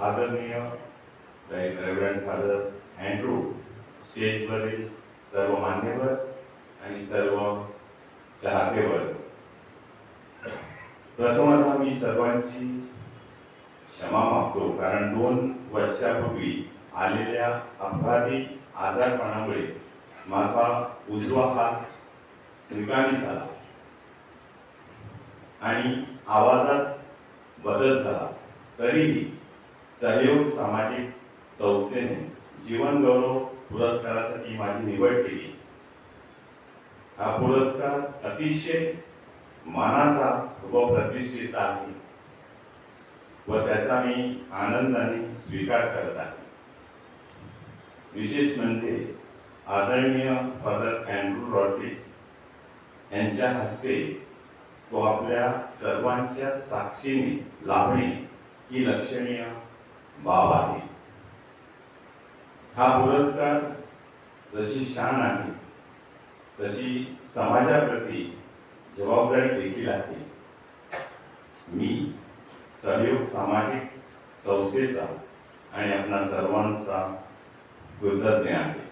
आदरणीय reverend father Andrew स्टेजवरील सर्व मान्यवर आणि सर्व चाहतेवर प्रथमतः मी सर्वांची क्षमा मागतो कारण दोन वर्षापूर्वी आलेल्या अपघाती आजारपणामुळे माझा उजवा हात निकामी झाला आणि आवाजात बदल झाला. तरीही सहयोग सामाजिक संस्थेने जीवन गौरव पुरस्कारासाठी माझी निवड केली. हा पुरस्कार अतिशय मानाचा व प्रतिष्ठेचा आहे व त्याचा मी आनंदाने स्वीकार करत आहे. विशेष म्हणजे आदरणीय फादर अँड्रू रॉड्रिक्स यांच्या हस्ते तो आपल्या सर्वांच्या साक्षीने लाभणे ही लक्षणीय बाब आहे. हा पुरस्कार जशी शान आहे तशी समाजाप्रती जबाबदारी देखील आहे. मी सहयोग सामाजिक संस्थेचा आणि आपणा सर्वांचा कृतज्ञ आहे.